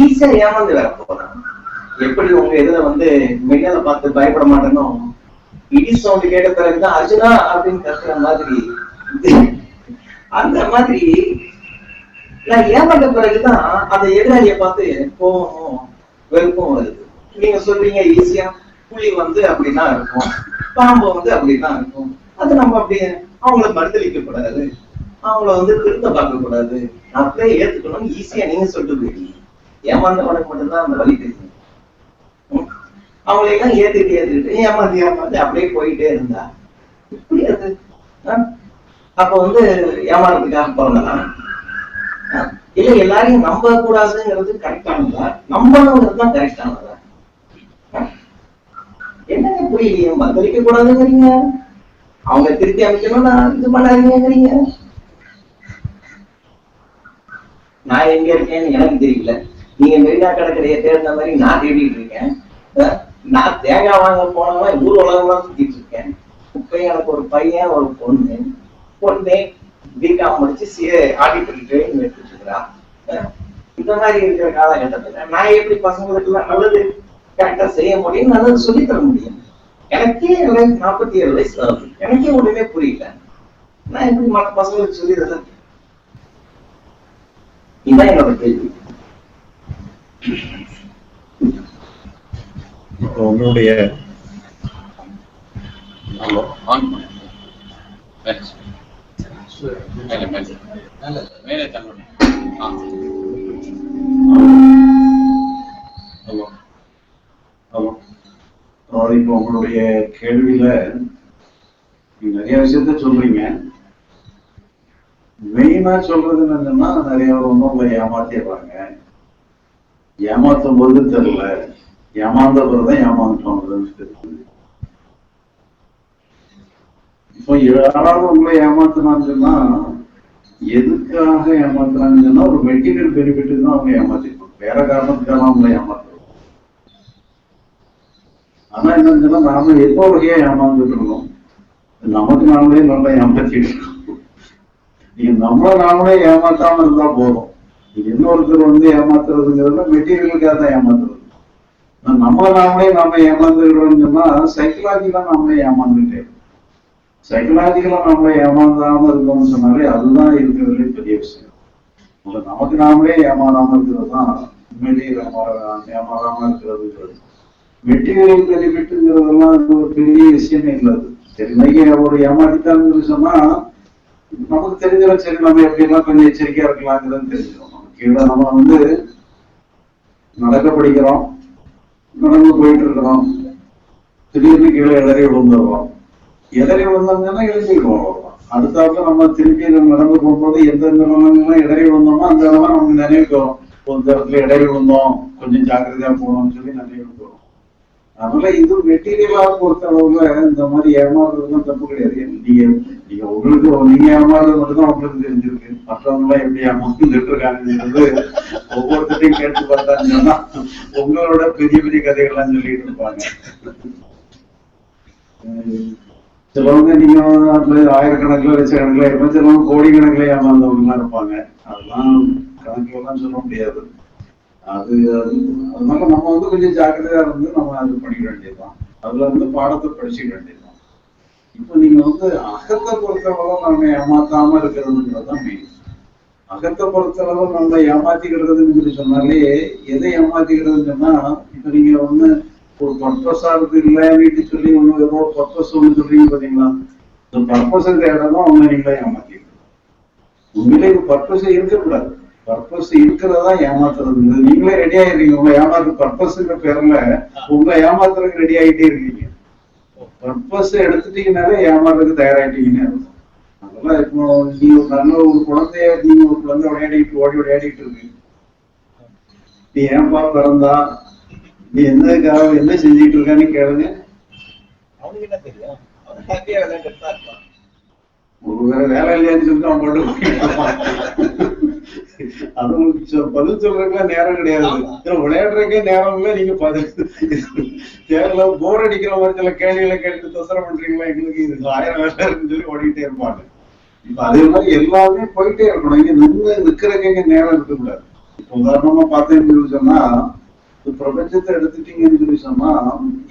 ஈஸியா ஏமாந்து வேற போறான். எப்படி உங்க இதுல வந்து மின்னலை பார்த்து பயப்பட மாட்டேனோ? இடி சவுண்ட் கேட்ட பிறகுதான் அர்ஜுனா அப்படின்னு கத்துற மாதிரி அந்த மாதிரி நான் ஏமாந்த பிறகுதான் அந்த எதிராளியை பார்த்து கோபமும் வெறுப்பும் வருது. நீங்க சொல்றீங்க ஈஸியா புலி வந்து அப்படிதான் இருக்கும். பாம்பு வந்து அப்படிதான் இருக்கும். அது நம்ம அப்படியே அவங்கள மறுதளிக்க கூடாது அவங்கள வந்து திருத்த பார்க்க கூடாது அப்படியே ஏத்துக்கணும். ஈஸியா நீங்க சொல்லிட்டு போயிட்டீங்க. ஏமாந்தவனுக்கு மட்டும்தான் அந்த வழி தெரியும். ம். அவங்களை எல்லாம் ஏத்துக்கிட்டு ஏத்துக்கிட்டு ஏமாந்து ஏமாந்து அப்படியே போயிட்டே இருந்தா. இப்படி அது? அப்ப வந்து ஏமாறதுக்காக பிறந்தனா இல்ல எல்லாரையும் நம்ப கூடாதுங்கிறது கரெக்டானதா நம்பணுங்கிறது தான் கரெக்டானதா என்னங்க புரியலையே? பதிலிக்க கூடாதுங்கிறீங்க அவங்க திருப்பி அமைக்கணும்னா இது பண்ணாதீங்கிறீங்க நான் எங்க இருக்கேன்னு எனக்கு தெரியல. நீங்க மெரினா கடற்கரையை தேடின மாதிரி நான் தேடிட்டு இருக்கேன். நான் தேங்காய் வாங்க போனவன் ஊர் உலகம்லாம் சுத்திட்டு இருக்கேன். இப்ப எனக்கு ஒரு பையன் ஒரு பொண்ணு. பொண்ணு பிகாம் முடிச்சு சிஏ ஆடிட்டர் ட்ரைனிங் எடுத்துட்டு இருக்கிறான் இந்த மாதிரி இருக்கிற காலகட்டத்துல நான் எப்படி பசங்களுக்கு எல்லாம் நல்லது கரெக்டா செய்ய முடியும்? நல்லது சொல்லித்தர தர முடியும். எனக்கே வயசு நாற்பத்தி ஏழு வயசு ஆகுது. எனக்கே ஒண்ணுமே புரியல. நான் எப்படி மற்ற பசங்களுக்கு சொல்லி இதுதான் இதான் என்னோட கேள்வி இப்போ உங்களுடைய ஹலோ ஆன் பண்ணு மேலே மேலே மேலே மேலே தள்ளணும் ஆ ஹலோ ஹலோ அதாவது இப்போ உங்களுடைய கேள்வியில நீங்க நிறைய விஷயத்த சொல்றீங்க. மெயினா சொல்றது என்னன்னா நிறைய பேர் வந்து உங்களை ஏமாத்திடுறாங்க. ஏமாத்தும் போது தெரியல. ஏமாந்த தான் ஏமாந்துட்டோம்னு இப்போ யாராவது உங்களை ஏமாத்துனாங்கன்னா எதுக்காக ஏமாத்துறாங்கன்னா ஒரு மெட்டீரியல் பெனிஃபிட் தான் அவங்க ஏமாத்திருப்பாங்க. வேற காரணத்துக்காக அவங்கள ஏமாத்துறோம். ஆனா என்னன்னா நாம எப்போ வகையா ஏமாந்துட்டு இருக்கோம்? நமக்கு நாமளே நல்லா ஏமாத்திட்டு இருக்கோம். நீங்க நம்மள நாமளே ஏமாத்தாம இருந்தா போதும். இன்னொருத்தர் வந்து ஏமாத்துறதுங்கிறதுல மெட்டீரியலுக்காக தான் ஏமாத்துறது. நம்ம நாமளே நாம ஏமாந்துடுறோம்னு சொன்னா சைக்கலாஜிக்கலா நாமளே ஏமாந்துட்டே இருக்கோம். சைக்கலாஜிக்கலா நம்ம ஏமாந்தாம இருந்தோம்னு சொன்னாலே அதுதான் இருக்கிறதுலே பெரிய விஷயம். இல்ல நமக்கு நாமளே ஏமாறாம இருக்கிறது தான் உண்மையிலேயே ஏமாறாம இருக்கிறதுங்கிறது மெட்டீரியல் பெனிஃபிட்டுங்கிறதெல்லாம் ஒரு பெரிய விஷயமே இல்லை அது. சரி இன்னைக்கு ஒரு சொன்னா நமக்கு தெரிஞ்சிடும் சரி நம்ம எப்படி எல்லாம் கொஞ்சம் எச்சரிக்கையா இருக்கலாங்கிறது தெரிஞ்சிடும் நமக்கு கீழே நம்ம வந்து நடக்க படிக்கிறோம். நடந்து போயிட்டு இருக்கிறோம் திடீர்னு கீழே இடறி விழுந்துடுறோம் இடறி விழுந்தாங்கன்னா எழுந்திருக்கோம் அவ்வளவுதான். அடுத்தாப்புல நம்ம திருப்பி நம்ம நடந்து போகும்போது எந்த நிலமெல்லாம் இடறி விழுந்தோமோ அந்த இடம்லாம் நமக்கு நினைவுக்கு வரும் ஒரு இடத்துல இடறி விழுந்தோம். கொஞ்சம் ஜாக்கிரதையா போகணும்னு சொல்லி நினைவுக்கு வரும் அதனால இது மெட்டீரியலா பொறுத்த அளவுல இந்த மாதிரி ஏமாறுறதுலாம் தப்பு கிடையாது. நீங்க உங்களுக்கு நீங்க ஏமாறுறது மட்டும்தான் உங்களுக்கு தெரிஞ்சிருக்கு. மற்றவங்க எல்லாம் எப்படி ஏமாந்துட்டு இருக்காங்கிறது ஒவ்வொருத்தரையும் கேட்டு பார்த்தாங்கன்னா உங்களோட பெரிய பெரிய கதைகள்லாம் சொல்லிட்டு இருப்பாங்க. சிலவங்க நீங்க அதுல ஆயிரக்கணக்கில் லட்சக்கணக்கில் இருப்போம் சிலவங்க கோடிக்கணக்கில் ஏமாந்தவங்கலாம் இருப்பாங்க. அதெல்லாம் கணக்குல எல்லாம் சொல்ல முடியாது. அது அது அதனால நம்ம வந்து கொஞ்சம் ஜாக்கிரதையா இருந்து நம்ம அது பண்ணிக்க வேண்டியதுதான். அதுல இருந்து பாடத்தை படிச்சுக்க வேண்டியதுதான். நீங்க வந்து அகத்தை பொறுத்தளவு நம்ம ஏமாத்தாம இருக்கிறதுங்கிறதுதான் மெயின் அகத்தை பொறுத்தளவு நம்ம ஏமாத்திக்கிறதுன்னு சொல்லி சொன்னாலே எதை ஏமாத்திக்கிறதுன்னு சொன்னா இப்ப நீங்க ஒண்ணு ஒரு பர்பஸா இருக்கு இல்லைன்னு சொல்லி ஒண்ணு ஏதோ பர்பஸ் ஒண்ணு சொல்றீங்க பாத்தீங்களா? இந்த பர்பஸ் இடம் தான் உங்க நீங்களே ஏமாத்திக்கிறது உண்மையிலே இது பர்பஸ் இருக்கக்கூடாது. பர்பஸ் இருக்கிறதா ஏமாத்துறது நீங்களே ரெடி ஆயிருக்கீங்க உங்க ஏமாத்து பர்பஸ்ங்கிற பேர்ல உங்க ஏமாத்துறதுக்கு ரெடி ஆயிட்டே இருக்கீங்க. பர்பஸ் எடுத்துட்டீங்கனாலே ஏமாறதுக்கு தயாராயிட்டீங்கன்னு அர்த்தம். அதனால இப்போ நீ ஒரு நல்ல ஒரு குழந்தைய நீங்க ஒரு குழந்தை விளையாடிட்டு ஓடி விளையாடிட்டு இருக்கு. நீ ஏன்பா பிறந்தா? நீ என்னதுக்காக என்ன செஞ்சுட்டு இருக்கான்னு கேளுங்க. அவனுக்கு என்ன தெரியும்? ஒரு வேற வேலை இல்லையான்னு சொல்லிட்டு அவன் பாட்டு. அது பதில் சொல்றதுக்குலாம் நேரம் கிடையாது. விளையாடுறதுக்கே நேரம் இல்ல. நீங்க பதில் தேவையில்ல போர் அடிக்கிற மாதிரி சில கேள்விகளை கேட்டு தொசரம் பண்றீங்களா? எங்களுக்கு இது ஆயிரம் வேலை இருக்குன்னு சொல்லி ஓடிக்கிட்டே இருப்பாங்க. இப்ப அதே மாதிரி எல்லாமே போயிட்டே இருக்கணும். இங்க நின்று நிக்கிறதுக்கு இங்க நேரம் இருக்கக்கூடாது இப்ப உதாரணமா பார்த்தேன்னு சொல்லி சொன்னா பிரபஞ்சத்தை எடுத்துட்டீங்கன்னு சொல்லி சொன்னா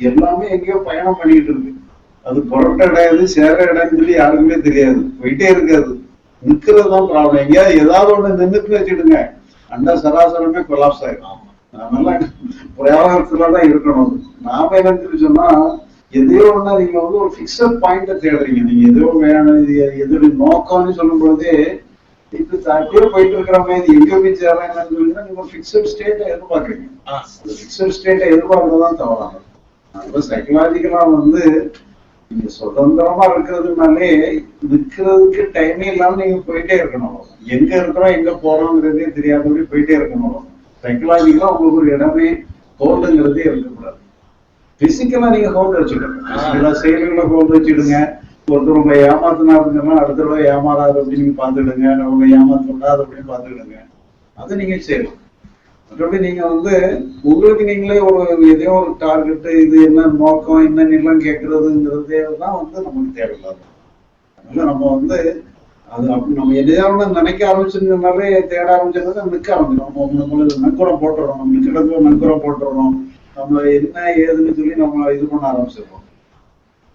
எல்லாமே எங்கேயோ பயணம் பண்ணிட்டு இருக்கு. அது புரட்ட இடம் எது சேர இடம்னு சொல்லி யாருக்குமே தெரியாது. போயிட்டே இருக்காது. நிக்கிறது தான் ப்ராப்ளம் எங்கேயாவது ஏதாவது ஒண்ணு நின்றுட்டு வச்சுடுங்க அண்ட சராசரமே கொலாப்ஸ் ஆயிடும் அதனால தான் இருக்கணும். நாம என்ன சொன்னா எதையோ ஒண்ணா நீங்க வந்து ஒரு பிக்சட் பாயிண்ட தேடுறீங்க. நீங்க எதோ வேணும் இது எதோட நோக்கம்னு சொல்லும் பொழுதே இப்ப அப்படியே போயிட்டு இருக்கிறவங்க இது எங்க போய் சேர்றாங்கன்னு சொல்லிங்கன்னா நீங்க பிக்சட் ஸ்டேட்டை எதிர்பார்க்குறீங்க. பிக்சட் ஸ்டேட்டை எதிர்பார்க்கறது தான் தவறானது. அதனால சைக்கலாஜிக்கலா வந்து நீங்க சுதந்திரமா இருக்கிறதுனாலே நிக்கிறதுக்கு டைமே இல்லாம நீங்க போயிட்டே இருக்கணும். எங்க இருக்கிறோம் எங்க போறோங்கிறதே தெரியாதபடி போயிட்டே இருக்கணும். சைக்கலாஜிக்கலா உங்களுக்கு ஒரு இடமே ஹோல்டுங்கிறதே இருக்கக்கூடாது. பிசிக்கலா நீங்க ஹோல்டு வச்சுக்கணும் பிசிக்கலா செயல்களை ஹோல்டு வச்சுடுங்க ஒருத்தர் உங்களை ஏமாத்தினாருங்கன்னா அடுத்த தடவை ஏமாறாது அப்படின்னு நீங்க பாத்துடுங்க உங்களை ஏமாத்த விடாது அப்படின்னு பாத்துக்கிடுங்க அதை நீங்க செய்யணும். மற்றபடி நீங்க வந்து உங்களுக்கு நீங்களே ஒரு எதையோ ஒரு டார்கெட் இது என்ன நோக்கம் என்னன்னு எல்லாம் கேட்கறதுங்கிறதே தான் வந்து நமக்கு தேவையில்லாத. அதனால நம்ம வந்து அது அப்படி நம்ம எதையாவது நினைக்க ஆரம்பிச்சிருந்தனாலே தேட ஆரம்பிச்சிருந்தா நிற்க ஆரம்பிச்சிடும் நம்ம நம்மளுக்கு நங்குரம் போட்டுறோம் நம்ம நிற்கிறதுல நங்குரம் போட்டுறோம். நம்ம என்ன ஏதுன்னு சொல்லி நம்ம இது பண்ண ஆரம்பிச்சிடுறோம்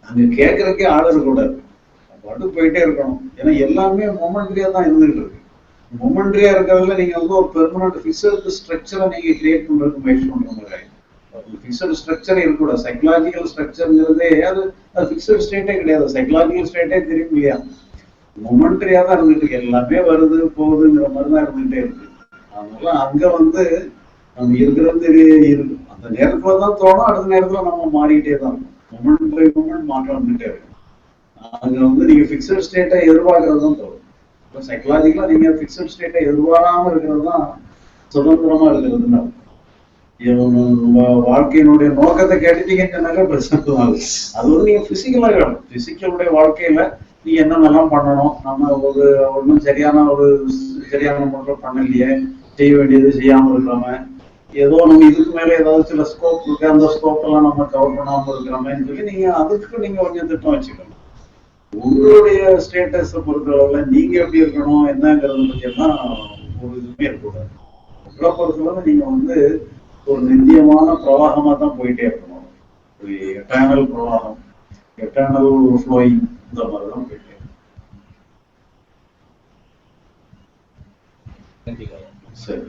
அங்க கேட்கறதுக்கே ஆள் இருக்கக்கூடாது பாட்டு போயிட்டே இருக்கணும். ஏன்னா எல்லாமே மொமெண்ட்லயே தான் இருந்துகிட்டு இருக்கு. மொமெண்ட்ரியா இருக்கிறதுல நீங்க வந்து ஒரு பெர்மனன்ட் பிக்சட் ஸ்ட்ரக்சரை நீங்க கிரியேட் பண்றதுக்கு முயற்சி பண்ற மாதிரி ஸ்ட்ரக்சர் இருக்கக்கூடாது சைக்கலாஜிக்கல் ஸ்ட்ரக்சர்ங்கிறதே அது அது பிக்சட் ஸ்டேட்டே கிடையாது. சைக்கலாஜிக்கல் ஸ்டேட்டே தெரியும் இல்லையா? மொமெண்ட்ரியா தான் இருந்துட்டு இருக்கு எல்லாமே வருது போகுதுங்கிற மாதிரி தான் இருந்துகிட்டே இருக்கு. அதனால அங்க வந்து நம்ம இருக்கிறது இருக்கும் அந்த நேரத்துல தான் தோணும் அடுத்த நேரத்துல நம்ம மாறிக்கிட்டே தான் இருக்கும். மொமெண்ட் பை மொமெண்ட் மாற்றம் வந்துட்டே இருக்கும். அங்க வந்து நீங்க பிக்சட் ஸ்டேட்டை எதிர்பார்க்கறது தான் தோணும். சைக்கலாஜிக்கலா நீங்க ஃபிக்ஸட் ஸ்டேட்டை எதிர்பாராம இருக்கிறது தான் சுதந்திரமா இருக்கிறதுன்னு வாழ்க்கையினுடைய நோக்கத்தை கேட்டுட்டீங்கன்னாலே பிரச்சனை அது. வந்து நீங்க பிசிக்கலா கேடும் பிசிக்கலுடைய வாழ்க்கையில நீங்க என்னென்னலாம் பண்ணணும்? நம்ம ஒரு ஒன்றும் சரியான ஒரு சரியான முறையில் பண்ணலையே. செய்ய வேண்டியது செய்யாம இருக்கிறோம. ஏதோ நம்ம இதுக்கு மேல ஏதாவது சில ஸ்கோப் இருக்கு. அந்த ஸ்கோப் எல்லாம் நம்ம கவர் பண்ணாம இருக்கிறோமேன்னு சொல்லி நீங்க அதுக்கு நீங்க கொஞ்சம் திட்டம் வச்சுக்கணும். உங்களுடைய ஸ்டேட்டஸை பொறுத்தளவுல நீங்க எப்படி இருக்கணும் என்னங்கிறத பத்தி எல்லாம் ஒரு இதுவுமே இருக்கக்கூடாது. உங்களை பொறுத்தளவு நீங்க வந்து ஒரு நித்தியமான பிரவாகமா தான் போயிட்டே இருக்கணும். ஒரு எட்டர்னல் பிரவாகம் எட்டர்னல் ஃப்ளோயிங் இந்த மாதிரி தான் போயிட்டே இருக்கணும். சரி.